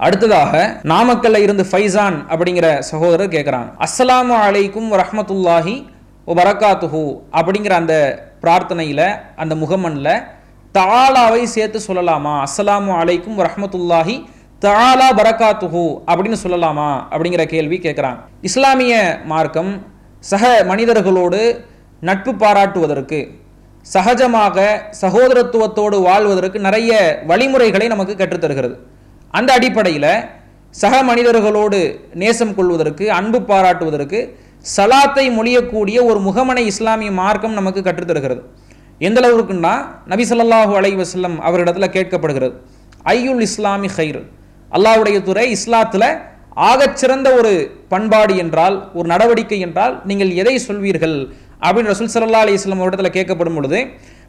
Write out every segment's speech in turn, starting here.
அடுத்ததாக நாமக்கல்ல இருந்து ஃபைசான் அப்படிங்கிற சகோதரர் கேட்குறாங்க அஸ்ஸலாமு அலைக்கும் ரஹமத்துல்லாஹி ஓ வரகாத்துஹு அப்படிங்கிற அந்த பிரார்த்தனையில் அந்த முகமனில் தாலாவை சேர்த்து சொல்லலாமா? அஸ்ஸலாமு அலைக்கும் ரஹமத்துல்லாஹி தாலா பரக்காத்துஹு அப்படின்னு சொல்லலாமா? அப்படிங்கிற கேள்வி கேட்குறாங்க இஸ்லாமிய மார்க்கம் சக மனிதர்களோடு நட்பு பாராட்டுவதற்கு சகஜமாக சகோதரத்துவத்தோடு வாழ்வதற்கு நிறைய வழிமுறைகளை நமக்கு கற்றுத்தருகிறது. அந்த அடிப்படையில் சக மனிதர்களோடு நேசம் கொள்வதற்கு அன்பு பாராட்டுவதற்கு சலாத்தை மொழியக்கூடிய ஒரு முகமனை இஸ்லாமிய மார்க்கம் நமக்கு கற்றுத்தருகிறது எந்த அளவுக்குன்னா நபி ஸல்லல்லாஹு அலைஹி அவரிடத்தில் கேட்கப்படுகிறது. ஐயுல் இஸ்லாமி ஹைர் அல்லாஹ்வுடைய துறை இஸ்லாத்தில் ஆகச்சிறந்த ஒரு பண்பாடு என்றால் ஒரு நடவடிக்கை என்றால் நீங்கள் எதை சொல்வீர்கள்? அப்படின்னு ரசூல் சல்லா அலிஸ்லாம் அவரிடத்தில் கேட்கப்படும் பொழுது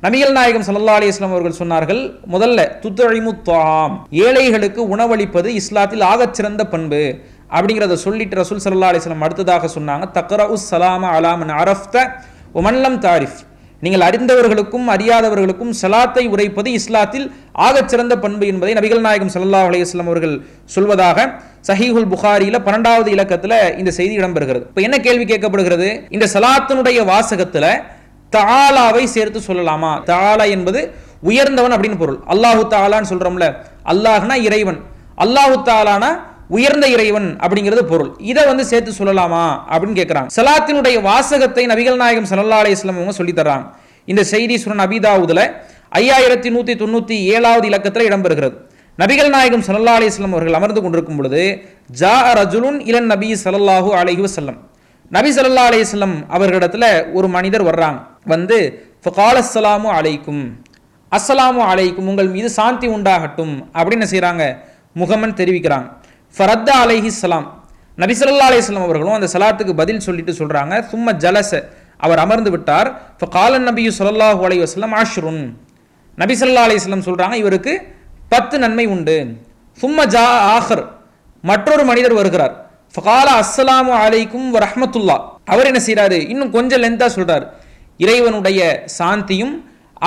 நபிகள் நாயகம் சல்லா அலிஸ்லாம் அவர்கள் சொன்னார்கள் முதல்ல துத்தழிமு தாம் ஏழைகளுக்கு உணவளிப்பது இஸ்லாத்தில் ஆகச்சிறந்த பண்பு அப்படிங்கிறத சொல்லிட்டு ரசூல் சல்லா அலிஸ்லாம் அடுத்ததாக சொன்னாங்க தக்ரா உஸ் சலாம அலாமன் அரஃப்த உமன்லம் தாரிஃப். நீங்கள் அறிந்தவர்களுக்கும் அறியாதவர்களுக்கும் சலாத்தை உரைப்பது இஸ்லாத்தில் ஆகச்சிறந்த பண்பு என்பதை நபிகள் நாயகம் சல்லா அலையம் அவர்கள் சொல்வதாக சஹீஹுல் புகாரியில பன்னெண்டாவது இலக்கத்துல இந்த செய்தி இடம்பெறுகிறது. இப்போ என்ன கேள்வி கேட்கப்படுகிறது? இந்த சலாத்தினுடைய வாசகத்துல தாலாவை சேர்த்து சொல்லலாமா? தாலா என்பது உயர்ந்தவன் அப்படின்னு பொருள். அல்லாஹு தாலான்னு சொல்றோம்ல அல்லாஹ்னா இறைவன். அல்லாஹு தாலானா உயர்ந்த இறைவன் அப்படிங்கிறது பொருள். இதை வந்து சேர்த்து சொல்லலாமா அப்படின்னு கேட்குறாங்க சலாத்தினுடைய வாசகத்தை நபிகள் நாயகம் சல்லா அலிஸ்லாம் அவங்க சொல்லி தர்றாங்க. இந்த செய்தி சுரன் அபிதாவுதுல ஐயாயிரத்தி நூத்தி தொண்ணூத்தி ஏழாவது இலக்கத்தில் இடம்பெறுகிறது. நபிகள் நாயகம் சல்லா அலிஸ்லாம் அவர்கள் அமர்ந்து கொண்டிருக்கும் பொழுது ஜா ரஜுலுன் இளன் நபி சல்லல்லாஹூ அலஹி வசல்லம் நபி சல்லா அலிஸ்லம் அவர்களிடத்துல ஒரு மனிதர் வர்றாங்க. வந்து ஃபகாலஸ்ஸலாமு அலைக்கும். அஸ்ஸலாமு அலைக்கும் உங்கள் மீது சாந்தி உண்டாகட்டும். அப்படின்னு செய்கிறாங்க முகமன் தெரிவிக்கிறாங்க ஃபரத்தா அலைஹி சலாம் நபி ஸல்லல்லாஹு அவர்களும் அந்த சலாத்துக்கு பதில் சொல்லிட்டு சொல்கிறாங்க சும்ம ஜலச. அவர் அமர்ந்து விட்டார். ஃபகாலன் நபியு ஸல்லல்லாஹு அலைஹி வஸ்லம் ஆஷ்ருன் நபி சொல்லா அலையம் சொல்கிறாங்க இவருக்கு பத்து நன்மை உண்டு. சும்ம ஜா ஆஹர். மற்றொரு மனிதர் வருகிறார். ஃபகால அஸ்ஸலாமு அலைக்கும் ரஹமத்துல்லா அவர் என்ன செய்கிறாரு இன்னும் கொஞ்சம் லென்த்தாக சொல்கிறார் இறைவனுடைய சாந்தியும்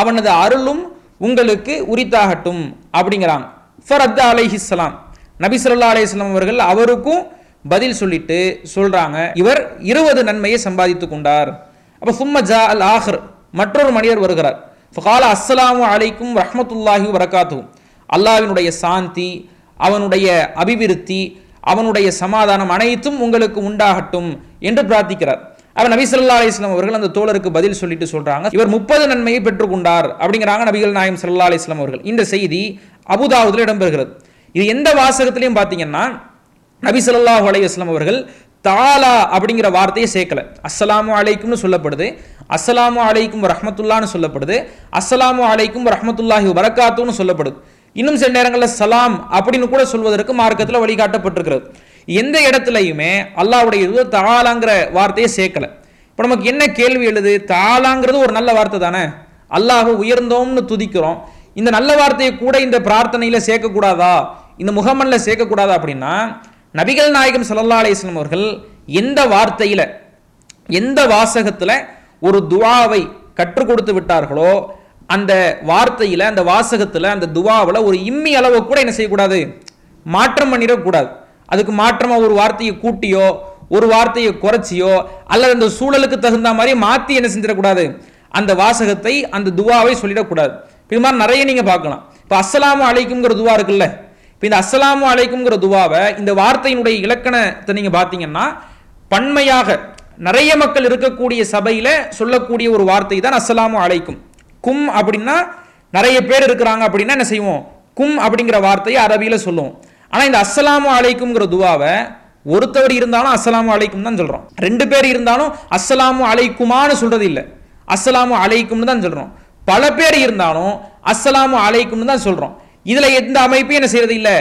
அவனது அருளும் உங்களுக்கு உரித்தாகட்டும் அப்படிங்கிறாங்க. ஃபரத் அலைஹிஸ்லாம் நபி சொல்லா அலையம் அவர்கள் அவருக்கும் பதில் சொல்லிட்டு சொல்றாங்க. இவர் இருபது நன்மையை சம்பாதித்து கொண்டார். அப்போ சும்ம ஜா அல் ஆஹர் மற்றொரு மனிதர் வருகிறார். ஃபகால அஸ்ஸலாமு அலைக்கும் ரஹமத்துல்லாஹி வரகாத்துவும் அல்லாவினுடைய சாந்தி அவனுடைய அபிவிருத்தி அவனுடைய சமாதானம் அனைத்தும் உங்களுக்கு உண்டாகட்டும் என்று பிரார்த்திக்கிறார். அவர் நபி சொல்லா அலிஸ்லாம் அவர்கள் அந்த தோழருக்கு பதில் சொல்லிட்டு சொல்றாங்க. இவர் முப்பது நன்மையை பெற்றுக்கொண்டார் அப்படிங்கிறாங்க நபிகள் நாயம் சல்லா அலிஸ்லாம் அவர்கள். இந்த செய்தி அபுதாவுதில் இடம்பெறுகிறது. இது எந்த வாசகத்திலையும் பார்த்தீங்கன்னா நபி ஸல்லல்லாஹு அவர்கள் தாலா அப்படிங்கிற வார்த்தையை சேர்க்கல. அஸ்ஸலாமு அலைக்கும்னு சொல்லப்படுது. அஸ்ஸலாமு அலைக்கும் ரஹமத்துல்லான்னு சொல்லப்படுது. அஸ்ஸலாமு அலைக்கும் ரஹமத்துல்லாஹி வரக்காத்துன்னு சொல்லப்படுது. இன்னும் சில நேரங்களில் சலாம் அப்படின்னு கூட சொல்வதற்கு மார்க்கத்தில் வழிகாட்டப்பட்டிருக்கிறது. எந்த இடத்துலையுமே அல்லாவுடைய இது தாலாங்கிற வார்த்தையை சேர்க்கல. இப்போ நமக்கு என்ன கேள்வி எழுது? தாலாங்கிறது ஒரு நல்ல வார்த்தை தானே? அல்லாஹ் உயர்ந்தோம்னு துதிக்கிறோம். இந்த நல்ல வார்த்தையை கூட இந்த பிரார்த்தனையில் சேர்க்கக்கூடாதா? இந்த முகமனில் சேர்க்கக்கூடாதா அப்படின்னா நபிகள் நாயகம் சல்லா அலிஸ்லம் அவர்கள் எந்த வார்த்தையில் எந்த வாசகத்தில் ஒரு துவாவை கற்றுக் கொடுத்து விட்டார்களோ அந்த வார்த்தையில் அந்த வாசகத்தில் அந்த துவாவில் ஒரு இம்மி அளவு கூட என்ன செய்யக்கூடாது? மாற்றம் பண்ணிடக்கூடாது. அதுக்கு மாற்றமாக ஒரு வார்த்தையை கூட்டியோ ஒரு வார்த்தையை குறைச்சியோ அல்லது அந்த சூழலுக்கு தகுந்த மாதிரி மாற்றி என்ன செஞ்சிடக்கூடாது? அந்த வாசகத்தை அந்த துவாவை சொல்லிடக்கூடாது. இது மாதிரி நிறைய நீங்கள் பார்க்கலாம். இப்போ அஸ்ஸலாமு அழைக்குங்கிற துவா இருக்குல்ல? இப்போ இந்த அஸ்ஸலாமு அழைக்குங்கிற துவாவை இந்த வார்த்தையினுடைய இலக்கணத்தை நீங்கள் பார்த்தீங்கன்னா பன்மையாக நிறைய மக்கள் இருக்கக்கூடிய சபையில் சொல்லக்கூடிய ஒரு வார்த்தை தான் அஸ்ஸலாமு அழைக்கும் கும் அப்படின்னா நிறைய பேர் இருக்கிறாங்க அப்படின்னா என்ன செய்வோம்? கும் அப்படிங்கிற வார்த்தையை அரபியில் சொல்லுவோம். ஆனால் இந்த அஸ்ஸலாமு அலைக்கும்ங்கிற துவாவை ஒருத்தவர் இருந்தாலும் அஸ்ஸலாமு அலைக்கும் தான் சொல்கிறோம் ரெண்டு பேர் இருந்தாலும் அஸ்ஸலாமு அலைக்குமான்னு சொல்கிறது இல்லை. அஸ்ஸலாமு அலைக்கும்னு தான் சொல்கிறோம் பல பேர் இருந்தாலும் அஸ்ஸலாமு அலைக்கும்னு தான் சொல்கிறோம் இதில் எந்த அமைப்பையும் என்ன செய்யறது இல்லை.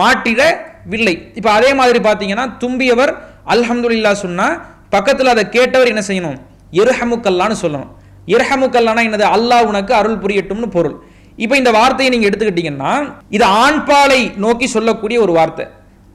மாட்டிடவில்லை. இப்போ அதே மாதிரி பார்த்தீங்கன்னா தும்பியவர் அல்ஹம்துல்லா சொன்னால் பக்கத்தில் அதை கேட்டவர் என்ன செய்யணும்? இரஹமுக்கல்லான்னு சொல்லணும். இரஹமுக்கல்லானா என்னது? அல்லாஹ் உனக்கு அருள் புரியட்டும்னு பொருள். இப்போ இந்த வார்த்தையை நீங்கள் எடுத்துக்கிட்டீங்கன்னா இது ஆண்பாலை நோக்கி சொல்லக்கூடிய ஒரு வார்த்தை.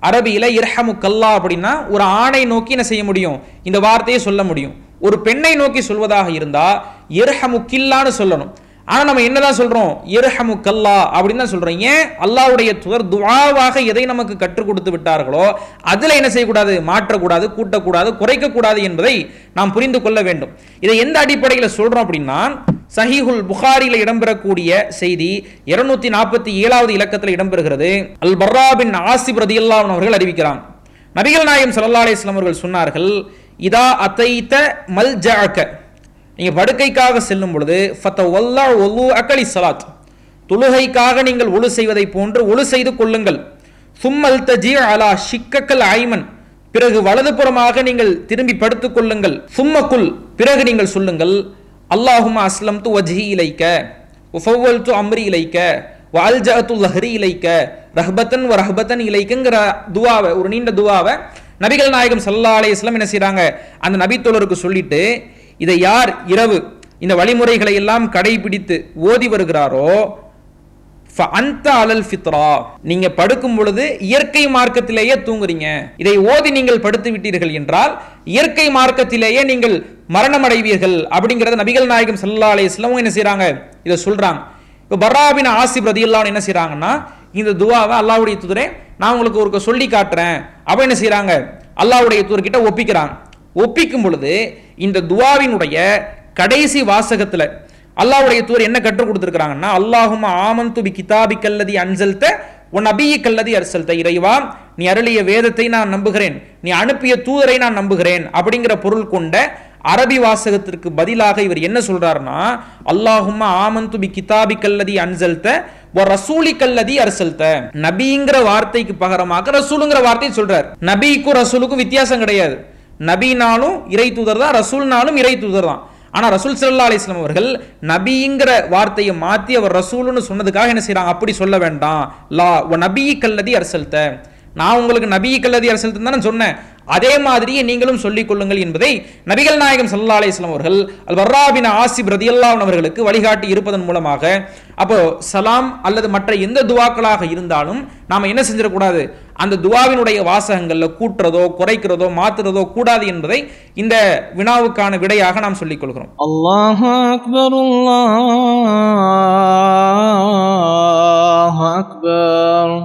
அரபியில் இரஹமு கல்லா அப்படின்னா ஒரு ஆணை நோக்கி என்ன செய்ய முடியும்? இந்த வார்த்தையை சொல்ல முடியும். ஒரு பெண்ணை நோக்கி சொல்வதாக இருந்தால் இரஹமு கில்லான்னு சொல்லணும். ஆனால் நம்ம என்னதான் சொல்கிறோம் இரஹமு கல்லா அப்படின்னு தான் சொல்கிறோம் ஏன்? அல்லாவுடைய துவர் துவாவாக எதை நமக்கு கற்றுக் கொடுத்து விட்டார்களோ அதில் என்ன செய்யக்கூடாது? மாற்றக்கூடாது கூட்டக்கூடாது குறைக்கக்கூடாது என்பதை நாம் புரிந்து கொள்ள வேண்டும். இதை எந்த அடிப்படையில் சொல்கிறோம் அப்படின்னா சஹீஹுல் புகாரியில் இடம்பெறக்கூடிய செய்தி இருநூத்தி நாற்பத்தி ஏழாவது இலக்கத்தில் இடம்பெறுகிறது. அல் பர்ராபின் ஆசிப் ரதியல்லாஹு அவர்கள் அறிவிக்கிறான். நபிகள் நாயம் சல்லா அலைஹி அவர்கள் சொன்னார்கள் இதா அத்தைத்த மல் ஜாக்க நீங்கள் படுக்கைக்காக செல்லும் பொழுது ஃபத்த ஒல்லா ஒல்லு அக்கலி சலாத் தொழுகைக்காக நீங்கள் ஒழு செய்வதை போன்று ஒழு செய்து கொள்ளுங்கள். சும்மல் தஜி அலா ஷிக்கக்கல் ஐமன். பிறகு வலதுபுறமாக நீங்கள் திரும்பி படுத்துக் கொள்ளுங்கள். சும்மக்குள் பிறகு நீங்கள் சொல்லுங்கள் அல்லாஹுமா அஸ்லம் து வஜ்ஹி இலைக்க உஃபவல் து அம்ரி இலைக்க வால்ஜஅத்து லஹரி இலைக்க ரஹ்பத்தன் வ ரஹ்பத்தன் இலைக்குங்கிற துவாவை ஒரு நீண்ட துவாவை நபிகள் நாயகம் சல்லா அலைஹி வஸல்லம் என்ன செய்கிறாங்க அந்த நபித்தோழருக்கு சொல்லிட்டு இதை யார் இரவு இந்த வழிமுறைகளை எல்லாம் கடைபிடித்து ஓதி வருகிறாரோ அந்த அலல் ஃபித்ரா நீங்க படுக்கும் பொழுது இயற்கை மார்க்கத்திலேயே தூங்குறீங்க. இதை ஓதி நீங்கள் படுத்து விட்டீர்கள் என்றால் இயற்கை மார்க்கத்திலேயே நீங்கள் மரணம் அடைவீர்கள் அப்படிங்கிறத நபிகள் நாயகம் ஸல்லல்லாஹு அலைஹி என்ன செய்கிறாங்க இதை சொல்கிறாங்க இப்போ பர்ராபின் ஆசிப் ரதியல்லாஹு என்ன செய்கிறாங்கன்னா இந்த துவாவை அல்லாவுடைய தூதரே நான் உங்களுக்கு ஒரு சொல்லி காட்டுறேன். அப்போ என்ன செய்கிறாங்க அல்லாவுடைய தூதர்கிட்ட ஒப்பிக்கிறாங்க. ஒப்பிக்கும் பொழுது இந்த துவாவினுடைய கடைசி வாசகத்தில் அல்லாவுடைய தூர் என்ன கற்றுக் கொடுத்துருக்குறாங்கன்னா அல்லாஹும் ஆமந்து பி கிதாபி கல்லதி அன்சல்த உன் அபிய கல்லதி அரசல்த. இறைவா நீ அருளிய வேதத்தை நான் நம்புகிறேன். நீ அனுப்பிய தூதரை நான் நம்புகிறேன் அப்படிங்கிற பொருள் கொண்ட அரபி வாசகத்திற்கு பதிலாக இவர் என்ன சொல்றாருன்னா அல்லாஹுமா ஆமந்து பி கிதாபி கல்லதி அன்சல்த ஒ ரசூலி கல்லதி அரசல்த. நபிங்கிற வார்த்தைக்கு பகரமாக ரசூலுங்கிற வார்த்தையை சொல்றார். நபிக்கும் ரசூலுக்கும் வித்தியாசம் கிடையாது. நபினாலும் இறை தூதர் தான் ரசூல்னாலும் இறை தூதர் தான். ஆனால் ரசூல் சல்லா அலிஸ்லாம் அவர்கள் நபிங்கிற வார்த்தையை மாற்றி அவர் ரசூல்னு சொன்னதுக்காக என்ன செய்கிறாங்க அப்படி சொல்ல வேண்டாம். லா ஒ நபி கல்லதி அரசல்த. நான் உங்களுக்கு நபிகள் கல்லதி செலுத்தம் தான் சொன்னேன். அதே மாதிரியே நீங்களும் சொல்லிக் கொள்ளுங்கள் என்பதை நபிகள் நாயகம் சல்லா அலிஸ்லாம் அவர்கள் அல் வர்ராபின் ஆசிப் ரதியல்லாம் அவர்களுக்கு வழிகாட்டி இருப்பதன் மூலமாக அப்போ சலாம் அல்லது மற்ற எந்த துவாக்களாக இருந்தாலும் நாம் என்ன செஞ்சிடக்கூடாது? அந்த துவாவினுடைய வாசகங்களில் கூட்டுறதோ குறைக்கிறதோ மாத்துறதோ கூடாது என்பதை இந்த வினாவுக்கான விடையாக நாம் சொல்லிக் கொள்கிறோம். அல்லாஹ் அக்பர் அல்லாஹ் அக்பர்.